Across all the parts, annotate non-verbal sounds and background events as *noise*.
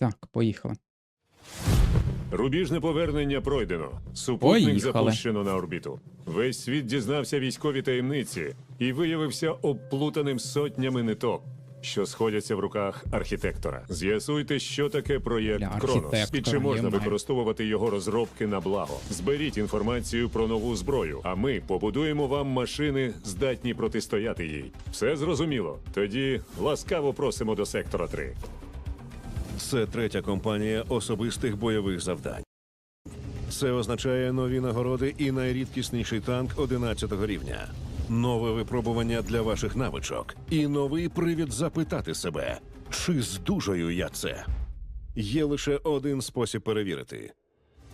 Так, поїхали. Рубіжне повернення пройдено. Супутник Поїхали. запущено на орбіту. Весь світ дізнався військові таємниці і виявився обплутаним сотнями ниток, що сходяться в руках архітектора. З'ясуйте, що таке проєкт Бля, Кронос і чи можна використовувати його розробки на благо. Зберіть інформацію про нову зброю, а ми побудуємо вам машини, здатні протистояти їй. Все зрозуміло. Тоді ласкаво просимо до сектора 3. Це третя компанія особистих бойових завдань. Це означає нові нагороди і найрідкісніший танк 11 рівня, нове випробування для ваших навичок і новий привід запитати себе, чи здужаю я це. Є лише один спосіб перевірити: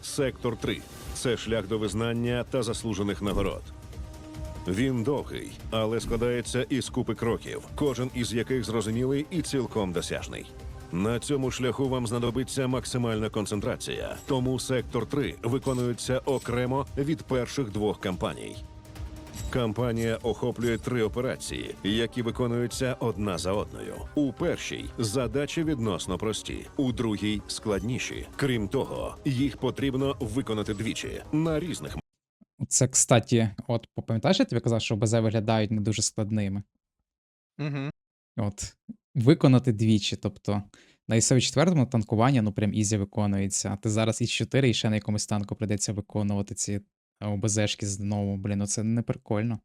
сектор 3 – це шлях до визнання та заслужених нагород. Він довгий, але складається із купи кроків, кожен із яких зрозумілий і цілком досяжний. На цьому шляху вам знадобиться максимальна концентрація, тому сектор 3 виконується окремо від перших двох кампаній. Кампанія охоплює три операції, які виконуються одна за одною. У першій задачі відносно прості, у другій складніші. Крім того, їх потрібно виконати двічі на різних Це, кстати, от пам'ятаєш, я тобі казав, що БЗ виглядають не дуже складними. Угу. От, виконати двічі. Тобто на ісові 4 танкування, ну прям ізі виконується. А ти зараз із 4 і ще на якомусь танку придеться виконувати ці ОБЗшки знову. Блін, ну це не прикольно.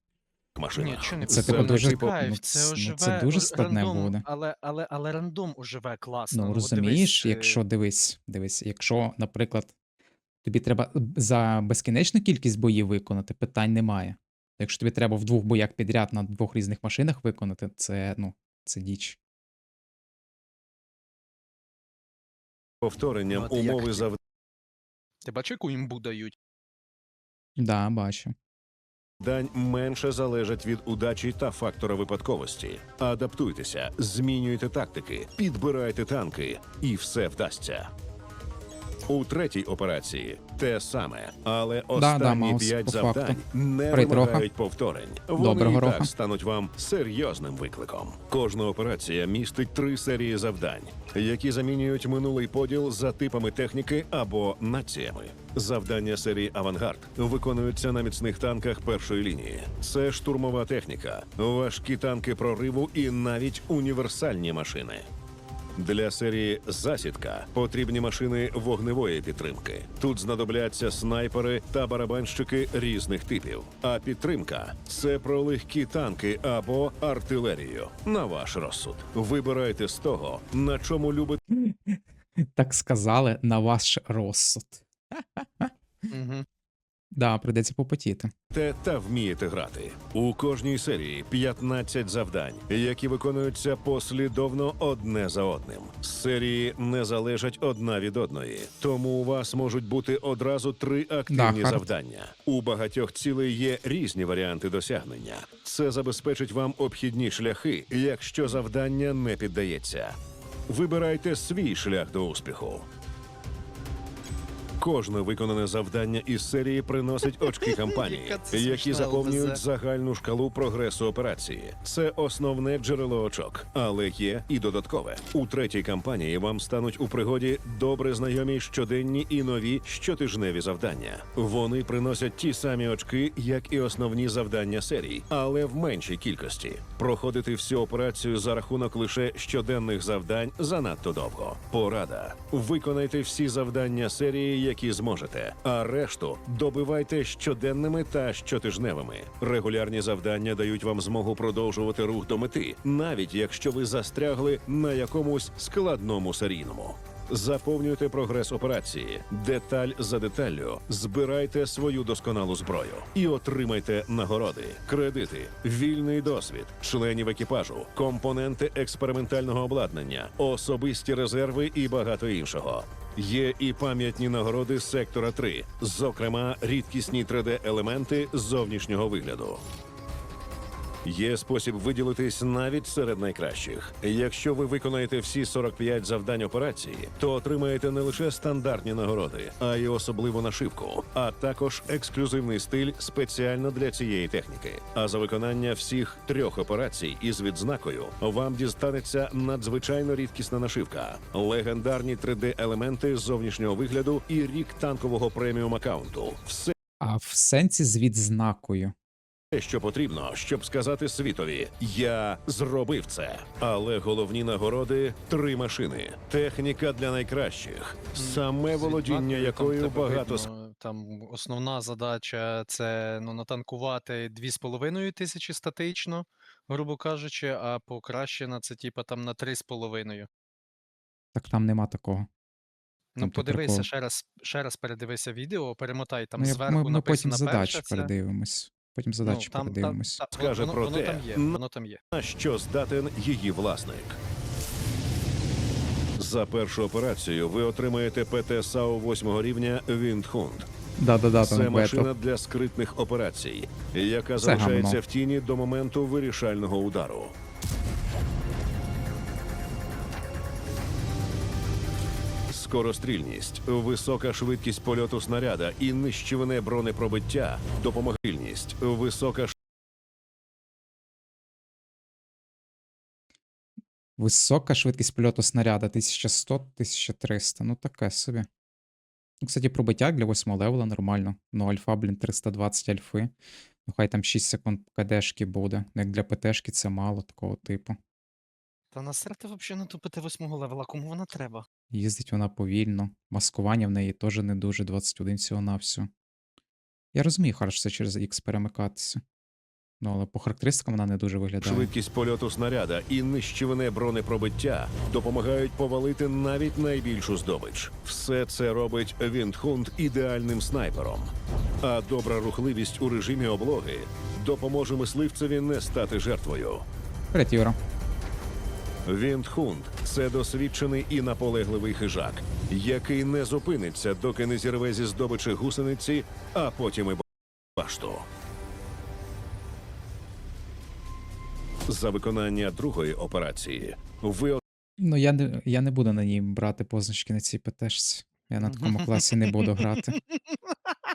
машинах. Ні, чи не Це типу дуже- кайф, ну, це, ну, оживе, це дуже складне рандом, буде. Але, але, але рандом уживе класно. Ну, розумієш, дивись, е, якщо дивись, дивись, якщо, наприклад, тобі треба за безкінечну кількість боїв виконати, питань немає. Якщо тобі треба в двох боях підряд на двох різних машинах виконати, це, ну, це діч. Повторенням От як умови ті. завдань. Ти бачиш, яку імбу дають? Да, бачу. Дань менше залежать від удачі та фактора випадковості. Адаптуйтеся, змінюйте тактики, підбирайте танки, і все вдасться. У третій операції те саме, але останні п'ять по завдань факту. не вимагають повторень. Вони Доброго, і Роха. так стануть вам серйозним викликом. Кожна операція містить три серії завдань, які замінюють минулий поділ за типами техніки або націями. Завдання серії Авангард виконуються на міцних танках першої лінії. Це штурмова техніка, важкі танки прориву і навіть універсальні машини. Для серії засідка потрібні машини вогневої підтримки. Тут знадобляться снайпери та барабанщики різних типів. А підтримка це про легкі танки або артилерію. На ваш розсуд. Вибирайте з того, на чому любите Так сказали на ваш розсуд. Да, прийдеться попотіти. та вмієте грати. У кожній серії 15 завдань, які виконуються послідовно одне за одним. Серії не залежать одна від одної, тому у вас можуть бути одразу три активні Да, завдання. У багатьох цілей є різні варіанти досягнення. Це забезпечить вам обхідні шляхи, якщо завдання не піддається. Вибирайте свій шлях до успіху. Кожне виконане завдання із серії приносить очки *laughs* кампанії, які заповнюють загальну шкалу прогресу операції. Це основне джерело очок, але є і додаткове. У третій кампанії вам стануть у пригоді добре знайомі щоденні і нові щотижневі завдання. Вони приносять ті самі очки, як і основні завдання серій, але в меншій кількості. Проходити всю операцію за рахунок лише щоденних завдань занадто довго. Порада: виконайте всі завдання серії, які зможете, а решту добивайте щоденними та щотижневими. Регулярні завдання дають вам змогу продовжувати рух до мети, навіть якщо ви застрягли на якомусь складному серійному. Заповнюйте прогрес операції, деталь за деталлю, збирайте свою досконалу зброю і отримайте нагороди, кредити, вільний досвід, членів екіпажу, компоненти експериментального обладнання, особисті резерви і багато іншого. Є і пам'ятні нагороди сектора 3, зокрема рідкісні 3D-елементи зовнішнього вигляду. Є спосіб виділитись навіть серед найкращих. Якщо ви виконаєте всі 45 завдань операції, то отримаєте не лише стандартні нагороди, а й особливу нашивку, а також ексклюзивний стиль спеціально для цієї техніки. А за виконання всіх трьох операцій із відзнакою вам дістанеться надзвичайно рідкісна нашивка, легендарні 3D-елементи зовнішнього вигляду і рік танкового преміум аккаунту. Все. А в сенсі з відзнакою. Те, що потрібно, щоб сказати світові, я зробив це. Але головні нагороди три машини. Техніка для найкращих, саме володіння якою там багато видно, Там основна задача це ну, натанкувати 2,5 тисячі статично, грубо кажучи, а покращена це типа там на 3,5. Так там нема такого. Ну, Там подивися прикол. ще раз, ще раз передивися відео, перемотай там ну, зверху ми, ми потім написано задачі перше це. передивимось. Потім Ну, задачі там, там, Скаже воно, про воно те, там є, на- воно там є. на що здатен її власник. За першу операцію ви отримаєте ПТ САУ 8 рівня Віндхунд. Да-да-да, Це там машина бето. для скритних операцій, яка Це залишається гамно. в тіні до моменту вирішального удару. Скорострільність, висока швидкість польоту снаряда і нищівне бронепробиття, допомогильність, висока Висока швидкість польоту снаряда 1100-1300. Ну таке собі. Ну, кстати, пробиття для 8 левела нормально. Ну, альфа, блін, 320 альфи. Ну, хай там 6 секунд КДшки буде. Ну, Як для ПТшки це мало такого типу. Та насрати взагалі на ту ПТ-8 левела, кому вона треба? Їздить вона повільно. Маскування в неї теж не дуже 21 всього на всього. Я розумію, хорошо це через X перемикатися. Ну, але по характеристикам вона не дуже виглядає. швидкість польоту снаряда і нищівне бронепробиття допомагають повалити навіть найбільшу здобич. Все це робить Віндхунд ідеальним снайпером. А добра рухливість у режимі облоги допоможе мисливцеві не стати жертвою. Привіт, Юра. Віндхунд це досвідчений і наполегливий хижак, який не зупиниться, доки не зірве зі здобичі гусениці, а потім і башту. За виконання другої операції ви Ну, я не, я не буду на ній брати позначки на цій ПТшці. Я на такому класі не буду грати.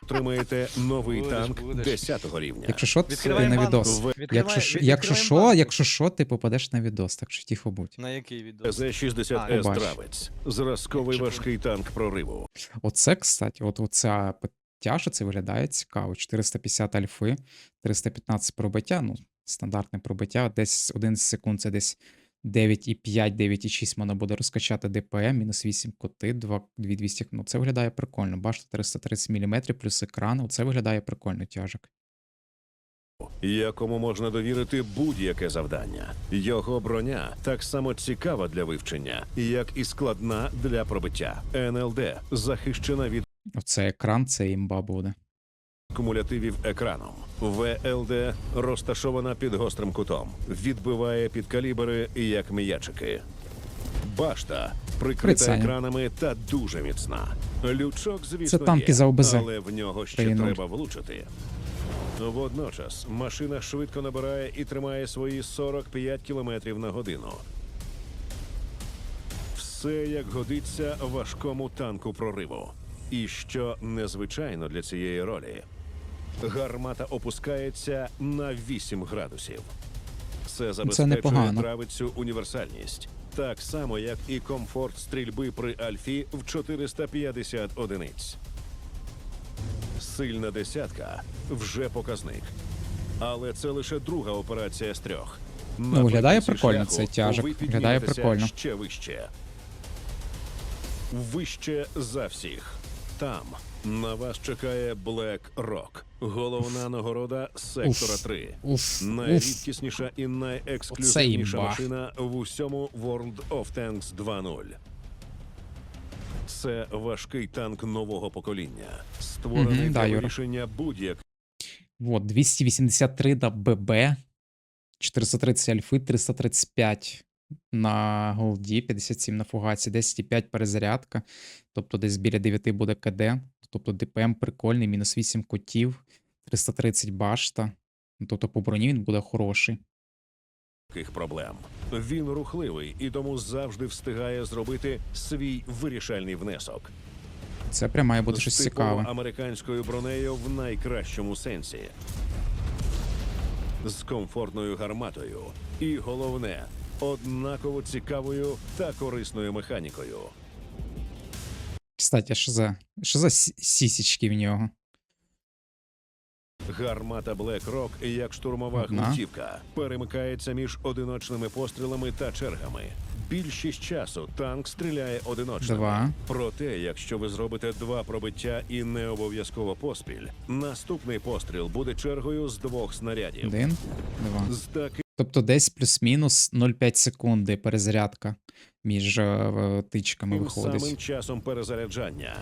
отримаєте новий Будеш, танк будеш. 10 рівня. Якщо що, ти Відкриваємо на банку. відос. В- Якщо, Відкривай- що- від- якщо відкриваємо що, банку. якщо що, ти попадеш на відос, так що тихо будь. На який відос? З-60С Побач. Дравець зразковий важкий танк прориву. Оце, кстати, от оця тяжа, це виглядає цікаво. 450 альфи, 315 пробиття, ну, стандартне пробиття, десь 11 секунд, це десь 9,5, 9,6 можна буде розкачати ДПМ, мінус 8 коти, 2, 2200. Ну, це виглядає прикольно. Бачите, 330 мм плюс екран, оце виглядає прикольно тяжик. якому можна довірити будь-яке завдання. Його броня так само цікава для вивчення, як і складна для пробиття. НЛД захищена від Оце екран, це імба буде. Кумулятивів екраном. ВЛД розташована під гострим кутом, відбиває під калібри як м'ячики. Башта прикрита Прицельна. екранами та дуже міцна. Лючок, звісно, Це танки є, за ОБЗ. але в нього ще 3.0. треба влучити. Водночас машина швидко набирає і тримає свої 45 км на годину. Все як годиться важкому танку прориву. І що незвичайно для цієї ролі, гармата опускається на 8 градусів. Це забезпечує травицю універсальність, так само як і комфорт стрільби при альфі в 450 одиниць. Сильна десятка вже показник. Але це лише друга операція з трьох. Ну, виглядає прикольно цей тяжик, виглядає прикольно. Ще вище. Вище за всіх. Там на вас чекає Black Rock. Головна нагорода сектора 3. Уф, уф. Найрідкісніша і найексклюзивніша машина в усьому World of Tanks 2.0. Це важкий танк нового покоління, створений да, для Юра. вирішення будь-яких Вот, 283 до ББ, 430 альфи, 335 на голді, 57 на фугаці, 10,5 перезарядка, тобто десь біля 9 буде КД, тобто ДПМ прикольний, мінус 8 котів, 330 башта. Тобто по броні він буде хороший. Проблем. Він рухливий і тому завжди встигає зробити свій вирішальний внесок. Це прям має бути щось цікаве. американською бронею в найкращому сенсі. З комфортною гарматою. І головне, однаково цікавою та корисною механікою. Кстати, що за, що за сісічки в нього? Гармата Black Rock, як штурмова Одна. гвинтівка, перемикається між одиночними пострілами та чергами. Більшість часу танк стріляє одиночними. Два. Проте, якщо ви зробите два пробиття і не обов'язково поспіль, наступний постріл буде чергою з двох снарядів. Один, два. З таким Тобто десь плюс-мінус 0,5 секунди перезарядка між е, в- тичками виходить. самим часом перезаряджання.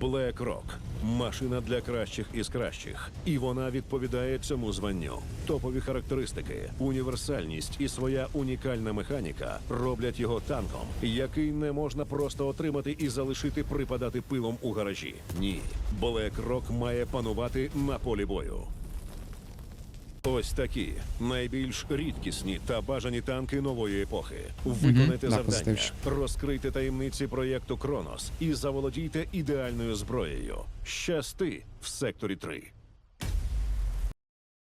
Black Rock – машина для кращих із кращих, і вона відповідає цьому званню. Топові характеристики, універсальність і своя унікальна механіка роблять його танком, який не можна просто отримати і залишити припадати пилом у гаражі. Ні, Black Rock має панувати на полі бою. Ось такі найбільш рідкісні та бажані танки нової епохи. Виконайте да, завдання, розкрийте таємниці проєкту Кронос і заволодійте ідеальною зброєю. Щасти в секторі 3.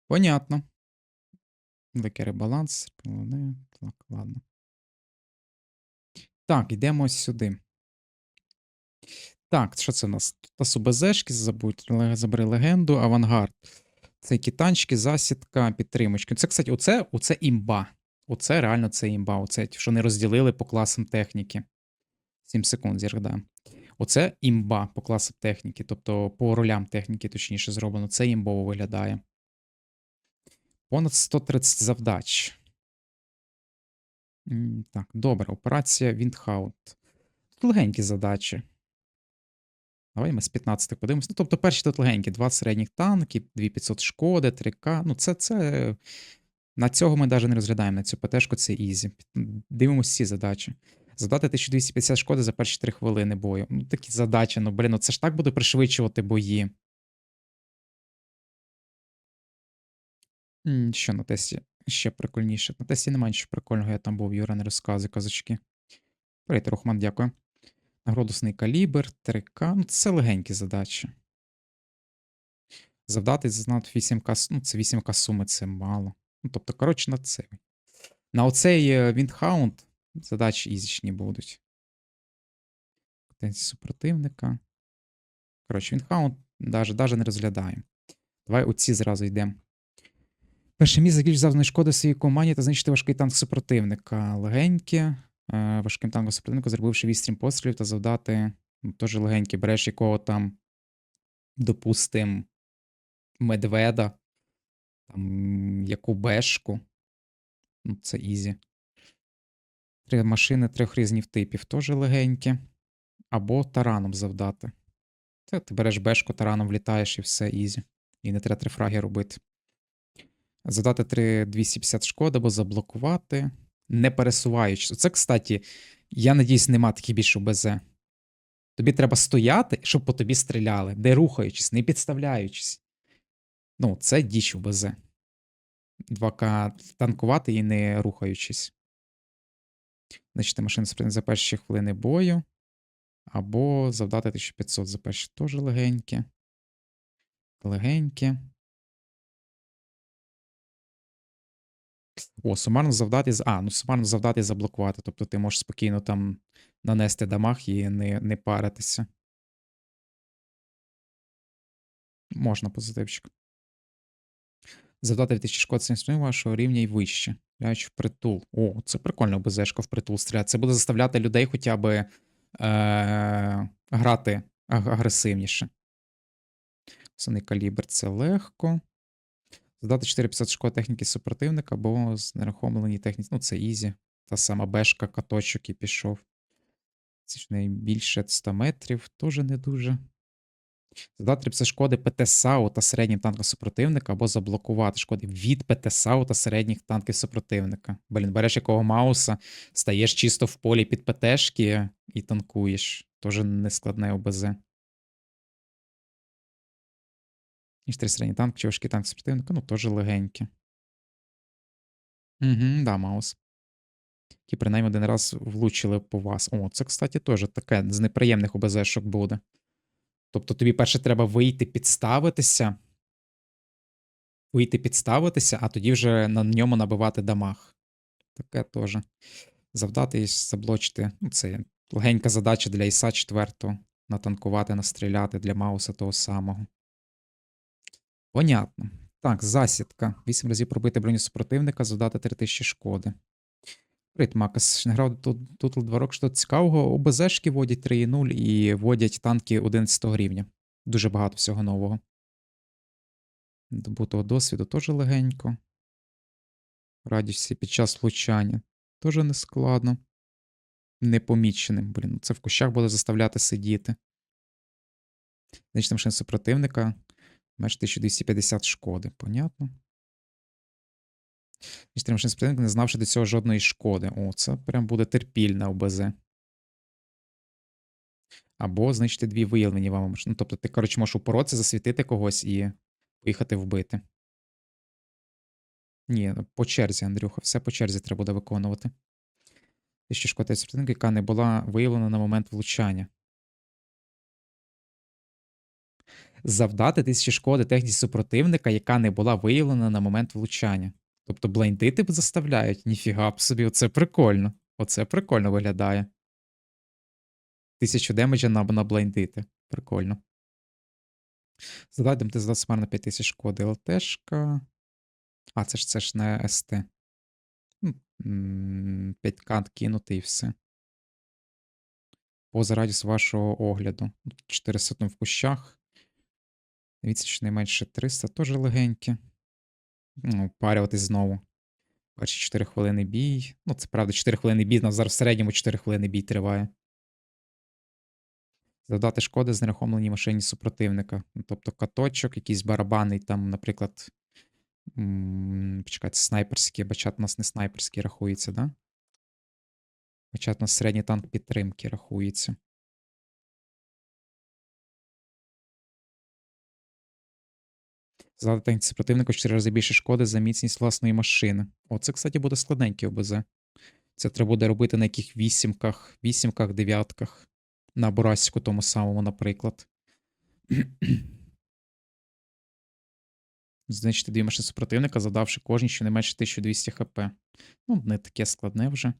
Понятно. Великий ребаланс. Так, ладно. Так, йдемо сюди. Так, що це у нас? Тут СУБЗшки забудь, забери легенду, авангард. Це які танчики, засідка, підтримочки. Це, кстати, оце, оце імба. Оце реально це імба. Оце, що не розділили по класам техніки. 7 секунд зіргда. Оце імба по класам техніки, тобто по ролям техніки, точніше, зроблено. Це імбово виглядає. Понад 130 завдач. Так, добре. Операція Віндхаут. Легенькі задачі. Давай ми з 15 подивимось. Ну, тобто перші тут легенькі. Два середніх танки, 2500 шкоди, 3К. Ну, це, це. На цього ми навіть не розглядаємо. На цю ПТшку це ізі. Дивимося ці задачі. Задати 1250 шкоди за перші 3 хвилини бою. Ну, такі задачі, ну, блін, ну це ж так буде пришвидшувати бої. Що на тесті ще прикольніше? На тесті немає нічого прикольного, я там був, Юра, не розказуй, казочки. Привіт, Рухман, дякую. Нагрудосний калібр, 3К. Ну, це легенькі задачі. Завдати зазнати 8К, ну, це 8К суми, це мало. Ну, тобто, коротше, на це. На оцей е, Віндхаунд задачі ізічні будуть. Потенції супротивника. Коротше, Віндхаунд навіть, навіть не розглядаємо. Давай оці зразу йдемо. Перше місце більш завданої шкоди своїй команді та знищити важкий танк супротивника. Легеньке. Е, важким танком супротивника, зробивши 8 пострілів та завдати. Ну, теж легеньке. Береш якого там, допустим, медведа, там, яку бешку. Ну, це ізі. Три машини трьох різних типів, теж легенькі. Або тараном завдати. Це ти береш бешку, тараном влітаєш і все ізі. І не треба три фраги робити. Задати 3 250 шкод або заблокувати, не пересуваючись. Це, кстати, я надіюсь, нема таких більше БЗ. Тобі треба стояти, щоб по тобі стріляли, не рухаючись, не підставляючись. Ну, це діч в БЗ. 2К танкувати і не рухаючись. Значить, машина спринт за перші хвилини бою. Або завдати 1500 за перші теж легеньке. Легеньке. О, сумарно завдати. з- А, ну сумарно завдати заблокувати. Тобто ти можеш спокійно там нанести дамаг і не, не паритися. Можна позитивчик. Завдати 2000 шкод сенсу вашого рівня і вище. Стріляючи в притул. О, це прикольно БЗшка в притул стріляти. Це буде заставляти людей хоча б е- грати агресивніше. Основний калібр це легко. Задати 450 шкод техніки супротивника або знерухомлені техніки. Ну, це ізі. Та сама бешка, каточок і пішов. Це ж найбільше 100 метрів, теж не дуже. Задати 350 шкоди ПТ САУ та середнім танкам супротивника, або заблокувати шкоди від ПТ САУ та середніх танків супротивника. Блін, береш якого мауса, стаєш чисто в полі під ПТшки і танкуєш. Теж нескладне ОБЗ. І 4 середній танк чи важкий танк супротивника, ну, теж легенькі. Угу, да, Маус. Які принаймні один раз влучили по вас. О, це, кстати, теж таке з неприємних ОБЗ-шок буде. Тобто тобі перше треба вийти підставитися. Вийти підставитися, а тоді вже на ньому набивати дамаг. Таке теж. Завдати і заблочити. Ну, це легенька задача для Іса 4. Натанкувати, настріляти для Мауса того самого. Понятно. Так, засідка. 8 разів пробити броню супротивника, завдати 3000 шкоди. Привіт, Макас. Не грав тут, тут два роки, що цікавого. ОБЗшки водять 3.0 і водять танки 11 рівня. Дуже багато всього нового. Добутого досвіду теж легенько. Радісі під час влучання. Теж не складно. Непоміченим. Блін, це в кущах буде заставляти сидіти. Значить, машин супротивника. Меж 1250 шкоди. Понятно. Значить, машин супротивника, не знавши до цього жодної шкоди. О, це прям буде терпільна ОБЗ. Або знищити дві виявлені машини. Ну, тобто, ти, коротше, можеш упоротися, засвітити когось і поїхати вбити. Ні, по черзі, Андрюха, все по черзі треба буде виконувати. Тисяча шкода супротивника, яка не була виявлена на момент влучання. Завдати тисячі шкоди техніці супротивника, яка не була виявлена на момент влучання. Тобто блайндити заставляють. Ніфіга б собі, оце прикольно. Оце прикольно виглядає. Тисячу демеджа на, на блайндити. Прикольно. Зададим ти за смар на 5000 шкоди. ЛТшка. А, це ж це ж не СТ. 5 кант кинути і все. Поза радіус вашого огляду. 400 в кущах. Дивіться, що не менше 300, теж легенькі. Ну, парюватись знову. Перші 4 хвилини бій. Ну, це правда, 4 хвилини бій, нас зараз в середньому 4 хвилини бій триває. Завдати шкоди знерухомленій машині супротивника. Ну, Тобто каточок, якийсь барабанний, там, наприклад. Почекайте, снайперський, бачат у нас не снайперський рахується, да? Бачат у нас середній танк підтримки рахується. Задати техніці супротивника 4 рази більше шкоди за міцність власної машини. О, це, кстати, буде складненький ОБЗ. Це треба буде робити на яких вісімках, вісімках, дев'ятках. На Бурасіку тому самому, наприклад. *clears throat* Знищити дві машини супротивника, задавши кожній щонайменше 1200 хп. Ну, не таке складне вже.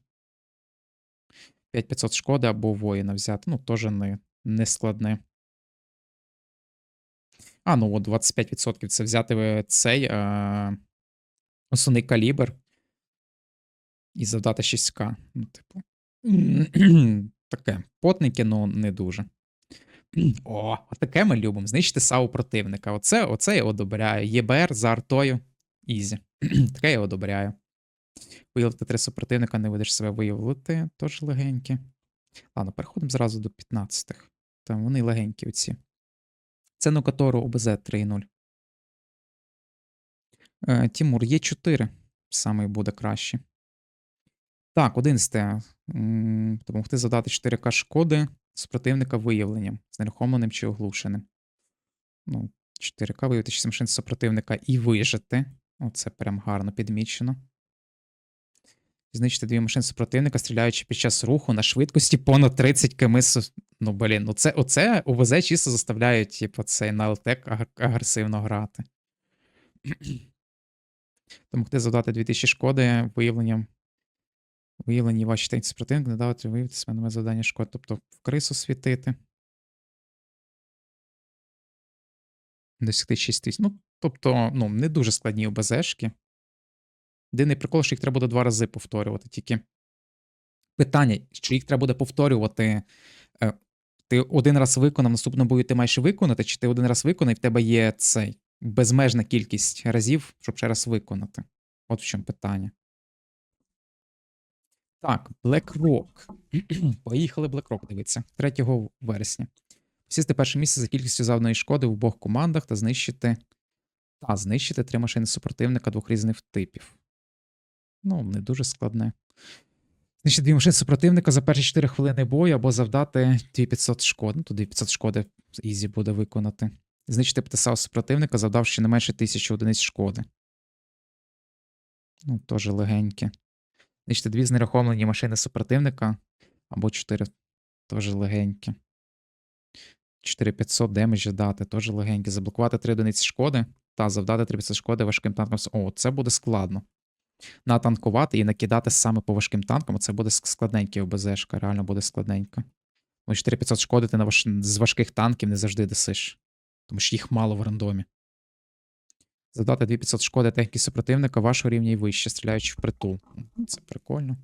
5500 шкоди або воїна взяти. Ну, теж не, не складне. А, ну от 25% це взяти е, цей е, основний калібр і завдати 6к. Ну, типу. *clears throat* Таке. Потники, ну не дуже. *clears throat* О, таке ми любимо. Знищити САУ противника. Оце, оце я одобряю. ЄБР за артою. Ізі. *clears throat* Таке я одобряю. Виявити три супротивника, не будеш себе виявити. Тож легенькі. Ладно, переходимо зразу до 15-х. Там вони легенькі оці. Це Нокатору ОБЗ 3.0. Е, Тімур, є 4. Саме буде краще. Так, 11. М, Допомогти задати 4К шкоди з противника виявленням, знерухомленим чи оглушеним. Ну, 4К виявити 6 машин супротивника і вижити. Оце прям гарно підмічено. Знищити дві машини супротивника, стріляючи під час руху на швидкості понад 30 км. Ну, блін, ну це, оце ОВЗ чисто заставляють, типу, цей на ЛТЕК агресивно грати. Допомогти завдати 2000 шкоди виявленням. Виявлені ваші техніці супротивника, не давати виявити себе нове завдання шкод, тобто в крису світити. Досягти 6 тисяч. Ну, тобто, ну, не дуже складні ОБЗшки. Єдиний прикол, що їх треба буде два рази повторювати. Тільки питання, чи їх треба буде повторювати. е, Ти один раз виконав, наступному бою ти маєш виконати, чи ти один раз виконав, і в тебе є цей безмежна кількість разів, щоб ще раз виконати. От в чому питання. Так, BlackRock. *clears throat* Поїхали BlackRock дивитися. 3 вересня. Сісти перше місце за кількістю завданої шкоди в обох командах та знищити. Та, знищити три машини супротивника двох різних типів. Ну, не дуже складне. Знищити дві машини супротивника за перші 4 хвилини бою або завдати 2500 шкоди. Ну, то 2500 шкоди ізі буде виконати. Знищити ПТСА супротивника, завдавши не менше тисячі одиниць шкоди. Ну, теж легеньке. Знищити дві знерухомлені машини супротивника або 4 теж легеньке. 4500 демеджа дати, теж легеньке. Заблокувати 3 одиниці шкоди та завдати 300 шкоди важким танкам. с- О, це буде складно. Натанкувати і накидати саме по важким танкам. Це буде ск- складненький ОБЗшка, реально буде складненько. Бо 4500 шкоди ти на ваш... з важких танків не завжди десиш. Тому що їх мало в рандомі. Завдати 2500 шкоди техніки супротивника вашого рівня і вище, стріляючи в притул. Це прикольно.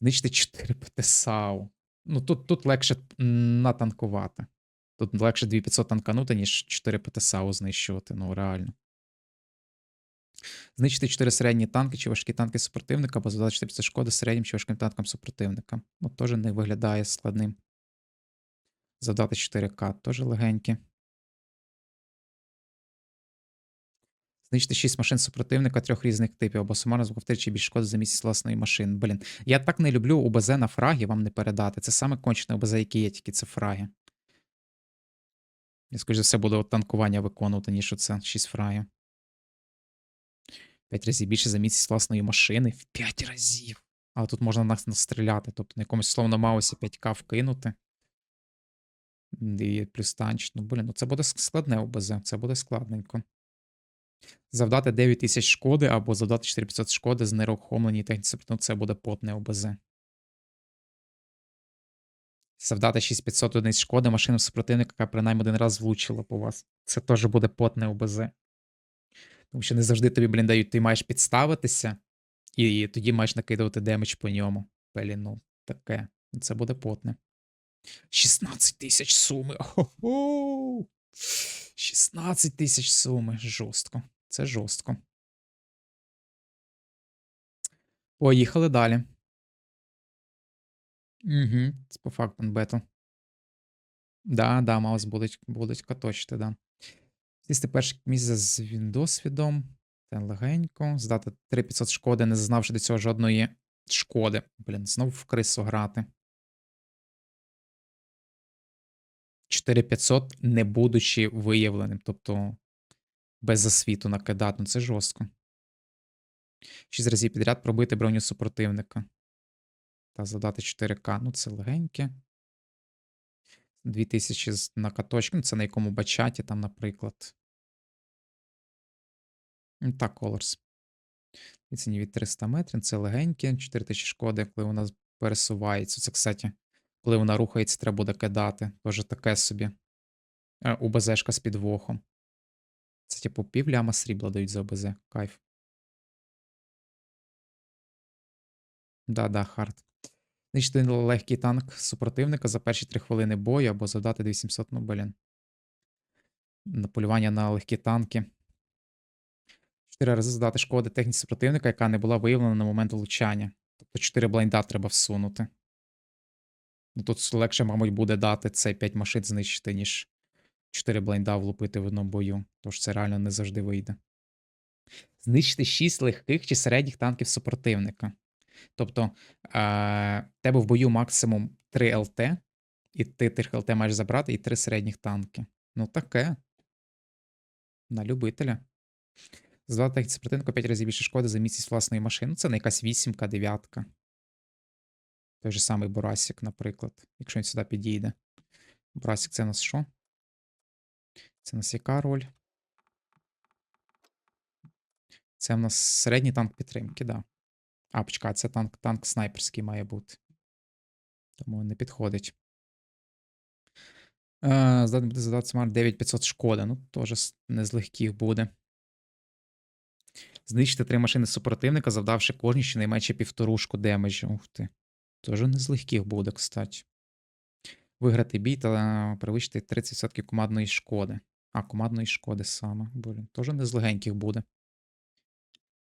Знищити 4 ПТСАУ. Ну тут, тут легше натанкувати. Тут легше 2500 танканути, ніж 4 ПТСАУ знищувати. Ну, реально. Знищити 4 середні танки чи важкі танки супротивника, або завдати 400 шкоди середнім чи важким танкам супротивника. Ну, теж не виглядає складним. Завдати 4К, теж легенькі. Знищити 6 машин супротивника трьох різних типів, або сумарно чи більш шкоди за місяць власної машини. Блін, я так не люблю УБЗ на фрагі, вам не передати. Це саме кончене УБЗ, яке є, тільки це фраги. Я, скоріш за все, буду танкування виконувати, ніж оце 6 фрагів. 5 разів більше за місяць власної машини. В 5 разів. Але тут можна нас настріляти. Тобто на якомусь словно маусі 5к вкинути. І плюс танч. Ну, блін, ну це буде складне ОБЗ, це буде складненько. Завдати 9000 шкоди або завдати 4500 шкоди з нерухомленій техніці. Ну, це буде потне ОБЗ. Завдати 6500 одиниць шкоди машину супротивника, яка принаймні один раз влучила по вас. Це теж буде потне ОБЗ. Тому що не завжди тобі, блін, дають, ти маєш підставитися, і тоді маєш накидувати демедж по ньому. Блін, ну, таке. Це буде потне. 16 тисяч суми. Охо! 16 тисяч суми. Жорстко. Це жорстко. Поїхали далі. Угу. Це по факту бетл. Да, да, маус будуть, будуть каточити, да. Сісти перший місяць з він- досвідом. Це легенько. Здати 3500 шкоди, не зазнавши до цього жодної шкоди. Блін, знов в крису грати. 4500, не будучи виявленим. Тобто без засвіту накидати. Ну це жорстко. 6 разів підряд пробити броню супротивника. Та задати 4К. Ну, це легеньке. 2000 на каточку. Ну, це на якому бачаті, там, наприклад. Так, Colors. Відстані від 300 метрів. Це легеньке. 4000 шкоди, коли вона пересувається. Це, кстати, коли вона рухається, треба буде кидати. Тоже таке собі. Е, УБЗшка з підвохом. Це, типу, пів ляма срібла дають за ОБЗ. Кайф. Да-да, хард. Знищити легкий танк супротивника за перші 3 хвилини бою або завдати 2700, ну, блін. На полювання на легкі танки. 4 рази задати шкоди техніці супротивника, яка не була виявлена на момент влучання. Тобто 4 блайнда треба всунути. Ну, тут легше, мабуть, буде дати цей 5 машин знищити, ніж 4 блайнда влупити в одному бою. Тож це реально не завжди вийде. Знищити 6 легких чи середніх танків супротивника. Тобто, е, тебе в бою максимум 3 ЛТ, і ти тих ЛТ маєш забрати, і 3 середніх танки. Ну, таке. На любителя. Здати техніці супротивника 5 разів більше шкоди за місяць власної машини. Це не якась 8, 9. Той же самий Борасік, наприклад, якщо він сюди підійде. Борасік це у нас що? Це у нас яка роль? Це в нас середній танк підтримки, да. А, почекай, це танк, танк снайперський має бути. Тому не підходить. Е, Здатний буде задати смарт 9500 шкоди. Ну, теж не з легких буде. Знищити три машини супротивника, завдавши кожній щонайменше півторушку демеджу. Ух ти. Теж не з легких буде, кстати. Виграти бій та перевищити 30% командної шкоди. А, командної шкоди саме. Блін, теж не з легеньких буде.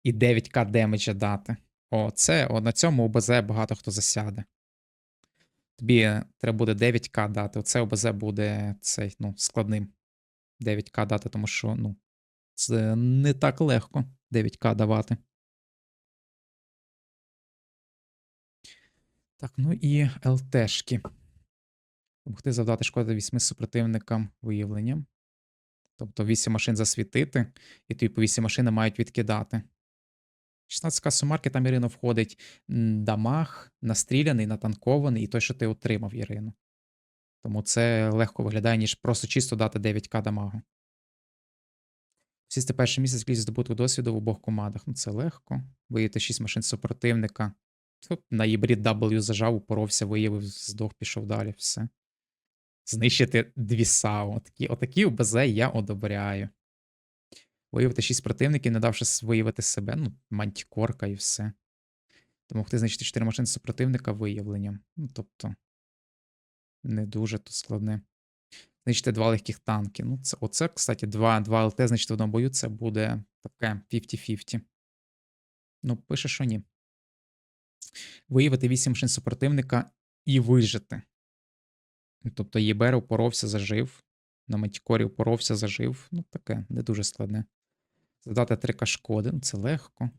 І 9к демеджа дати. О, це о, на цьому ОБЗ багато хто засяде. Тобі треба буде 9к дати. Оце ОБЗ буде цей, ну, складним. 9к дати, тому що, ну, це не так легко 9к давати. Так, ну і ЛТшки. Могти завдати шкоди 8 супротивникам виявленням. Тобто 8 машин засвітити, і тобі по 8 машин мають відкидати. 16к сумарки там Ірино входить дамаг, настріляний, натанкований і той, що ти отримав, Ірину. Тому це легко виглядає, ніж просто чисто дати 9к дамагу. Сісти перший місяць кількість здобутого досвіду в обох командах. Ну, це легко. Виявити 6 машин супротивника. Тут на гібрид W зажав, упоровся, виявив, здох, пішов далі, все. Знищити дві САУ. Отакі, отакі ОБЗ я одобряю. Виявити 6 противників, не давши виявити себе. Ну, мантікорка і все. Домогти знищити 4 машини супротивника виявленням. Ну, тобто, не дуже тут складне. Знищити два легких танки. Ну, це, оце, кстати, два, два ЛТ, значить, в одному бою це буде таке 50-50. Ну, пише, що ні. Виявити 8 машин супротивника і вижити. Тобто ЄБР упоровся, зажив. На Мантікорі упоровся, зажив. Ну, таке, не дуже складне. Задати 3К шкоди, ну це легко.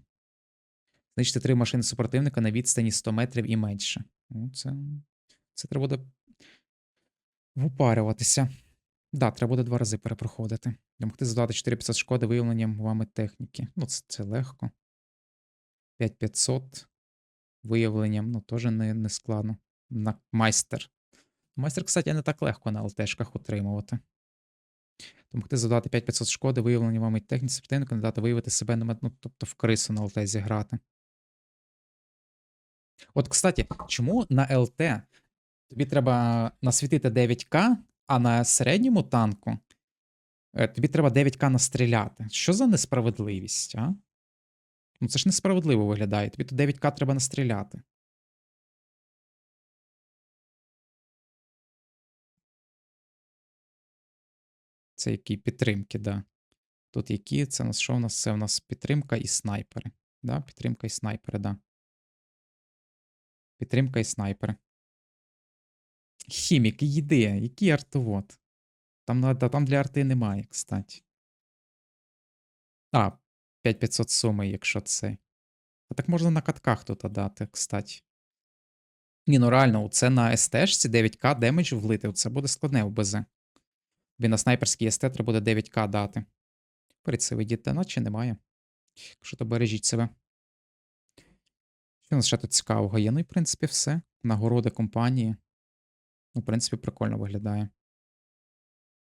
Знищити 3 машини супротивника на відстані 100 метрів і менше. Ну, це, це треба буде вупарюватися. Да, треба буде два рази перепроходити. Домогти задати 4500 шкоди виявленням вами техніки. Ну, це, це легко. 5500 виявленням, ну, теж не, не складно. На майстер. Майстер, кстати, не так легко на ЛТшках утримувати. Домогти задати 5500 шкоди, виявлення вами техніці противника, не дати виявити себе на ну, тобто в крису на ЛТ зіграти. От, кстати, чому на ЛТ тобі треба насвітити 9К, а на середньому танку е, тобі треба 9К настріляти. Що за несправедливість, а? Ну це ж несправедливо виглядає. Тобі тут 9К треба настріляти. Це які підтримки, да. Тут які, це у нас що у нас? Це у нас підтримка і снайпери. Да? Підтримка і снайпери, да. Підтримка і снайпери. Хімік, їди, який артовод? Там, там для арти немає, кстати. А, 5500 суми, якщо це. А так можна на катках тут дати, кстати. Ні, ну реально, це на СТшці 9к демеджу влити, це буде складне в БЗ. Бі на снайперській СТ треба буде 9к дати. Перед це видіти, наче немає. Якщо то бережіть себе. Що у нас ще тут цікавого є? Ну і, в принципі, все. Нагороди компанії. Ну, в принципі, прикольно виглядає.